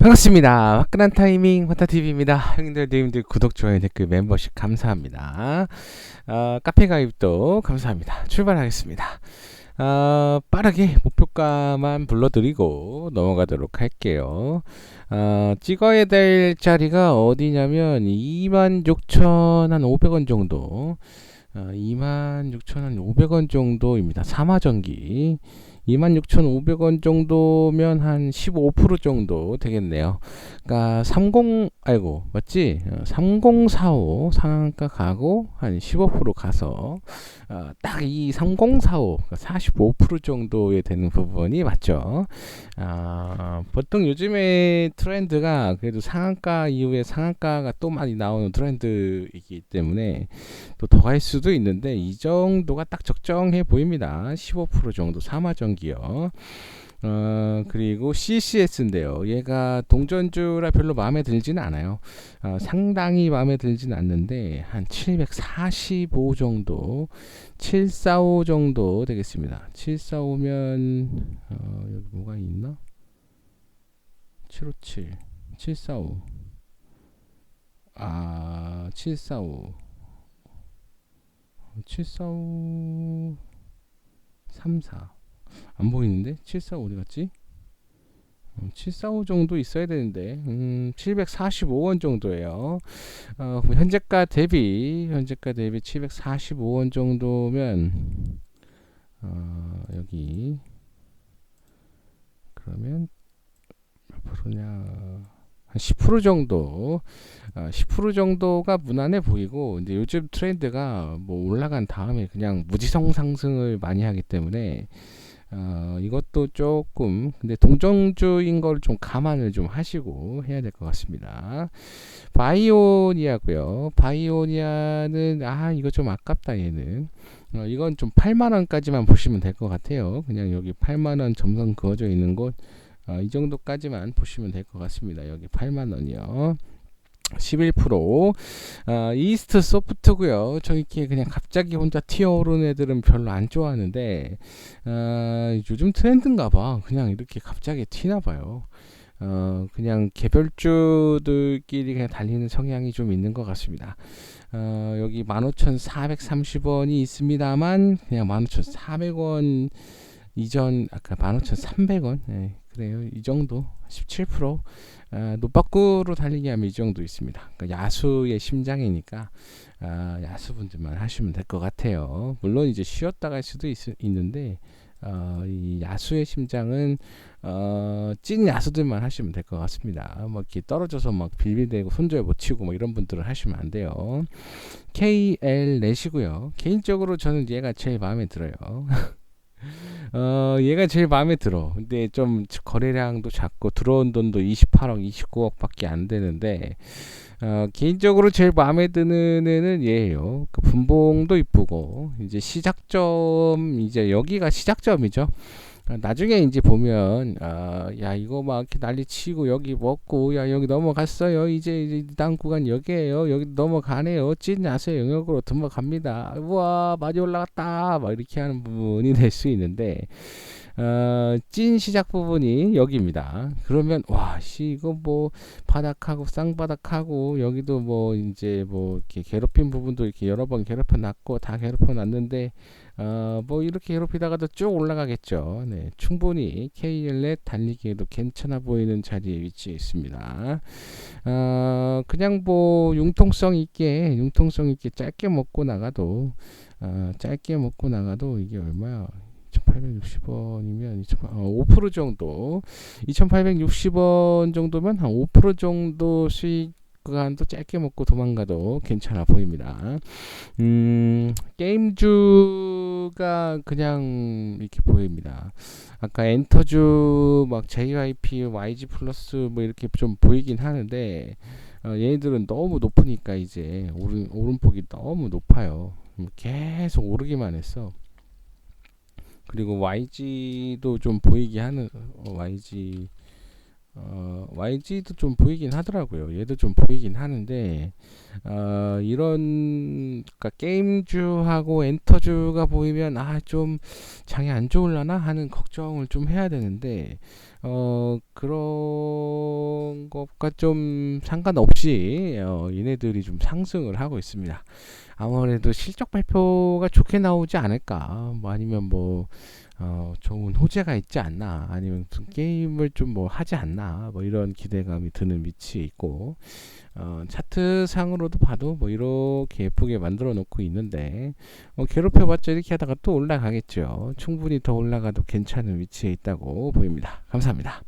반갑습니다. 화끈한 타이밍 화타TV입니다. 형님들, 누님들 구독, 좋아요, 댓글, 멤버십 감사합니다. 어, 카페 가입도 감사합니다. 출발하겠습니다. 어, 빠르게 목표가만 불러드리고 넘어가도록 할게요. 어, 찍어야 될 자리가 어디냐면 26,500원 정도. 어, 26,500원 정도입니다. 삼화전기. 26,500원 정도면 한 15% 정도 되겠네요. 그러니까 30 아이고 맞지? 3045 상한가 가고 한 15% 가서 어, 딱이 3045 45% 그러니까 정도에 되는 부분이 맞죠. 어, 보통 요즘에 트렌드가 그래도 상한가 이후에 상한가가 또 많이 나오는 트렌드이기 때문에 또 더 갈 수도 있는데 이 정도가 딱 적정해 보입니다. 15% 정도 삼화전기요. 어, 그리고 CCS인데요. 얘가 동전주라 별로 마음에 들지는 않아요. 어, 상당히 마음에 들지는 않는데 한 745 정도, 745 정도 되겠습니다. 745면 어, 여기 뭐가 있나? 757, 745. 아, 745. 745 34. 안 보이는데? 745 어디 갔지? 745 어, 정도 있어야 되는데 음, 745원 정도예요. 어, 현재가 대비 현재가 대비 745원 정도면 어, 여기 그러면 몇 프로냐 한 10% 정도 어, 10% 정도가 무난해 보이고 근데 요즘 트렌드가 뭐 올라간 다음에 그냥 무지성 상승을 많이 하기 때문에 어, 이것도 조금 근데 동정주인 걸 좀 감안을 좀 하시고 해야 될 것 같습니다. 바이오니아고요. 바이오니아는 아 이거 좀 아깝다 얘는. 어, 이건 좀 8만 원까지만 보시면 될 것 같아요. 그냥 여기 8만 원 점선 그어져 있는 곳. 어, 이 정도까지만 보시면 될 것 같습니다. 여기 8만 원이요. 11% 어, 이스트 소프트고요. 저기 그냥 갑자기 혼자 튀어오르는 애들은 별로 안 좋아하는데 어, 요즘 트렌드인가 봐. 그냥 이렇게 갑자기 튀나 봐요. 어, 그냥 개별주들끼리 그냥 달리는 성향이 좀 있는 것 같습니다. 어, 여기 15,430원이 있습니다만 그냥 15,400원 이전 아까 15,300원 네, 그래요. 이 정도 17% 아, 노박구로 달리기 하면 이 정도 있습니다. 그러니까 야수의 심장이니까 아, 야수분들만 하시면 될 것 같아요. 물론 이제 쉬었다 갈 수도 있, 있는데 어, 이 야수의 심장은 어, 찐 야수들만 하시면 될 것 같습니다. 뭐 이렇게 떨어져서 막 빌빌대고 손절 못 치고 뭐 이런 분들은 하시면 안 돼요. KL 넷이고요. 개인적으로 저는 얘가 제일 마음에 들어요. 어, 얘가 제일 마음에 들어. 근데 좀 거래량도 작고 들어온 돈도 28억, 29억밖에 안 되는데 어, 개인적으로 제일 마음에 드는 애는 얘예요. 그 분봉도 이쁘고 이제 시작점 이제 여기가 시작점이죠. 아, 나중에 이제 보면 아야 이거 막 이렇게 난리 치고 여기 먹고 야 여기 넘어갔어요. 이제 이제 다음 구간 여기에요. 여기 넘어가네요. 찐 야세 영역으로 넘어갑니다. 우와 많이 올라갔다. 막 이렇게 하는 부분이 될 수 있는데 어, 찐 시작 부분이 여기입니다. 그러면 와 씨 이거 뭐 바닥하고 쌍바닥하고 여기도 뭐 이제 뭐 이렇게 괴롭힌 부분도 이렇게 여러 번 괴롭혀 놨고 다 괴롭혀 놨는데 어, 뭐 이렇게 괴롭히다가도 쭉 올라가겠죠. 네, 충분히 KL넷 달리기에도 괜찮아 보이는 자리에 위치해 있습니다. 어, 그냥 뭐 융통성 있게 융통성 있게 짧게 먹고 나가도 어, 짧게 먹고 나가도 이게 얼마야? 2,860원이면 2 어, 5% 정도 2,860원 정도면 한 5% 정도 수익 구간도 짧게 먹고 도망가도 괜찮아 보입니다. 음, 게임주가 그냥 이렇게 보입니다. 아까 엔터주 막 JYP, YG 플러스 뭐 이렇게 좀 보이긴 하는데 어, 얘네들은 너무 높으니까 이제 오른 오른폭이 너무 높아요. 계속 오르기만 했어. 그리고 YG도 좀 보이게 하는 어, YG 어, YG도 좀 보이긴 하더라고요. 얘도 좀 보이긴 하는데 어, 이런 그러니까 게임주하고 엔터주가 보이면 아 좀 장이 안 좋을라나 하는 걱정을 좀 해야 되는데 어, 그런 것과 좀 상관없이 어, 얘네들이 좀 상승을 하고 있습니다. 아무래도 실적 발표가 좋게 나오지 않을까, 뭐 아니면 뭐 어, 좋은 호재가 있지 않나, 아니면 무슨 게임을 좀 뭐 하지 않나, 뭐 이런 기대감이 드는 위치에 있고, 어, 차트 상으로도 봐도 뭐 이렇게 예쁘게 만들어 놓고 있는데, 어, 괴롭혀봤자 이렇게 하다가 또 올라가겠죠. 충분히 더 올라가도 괜찮은 위치에 있다고 보입니다. 감사합니다.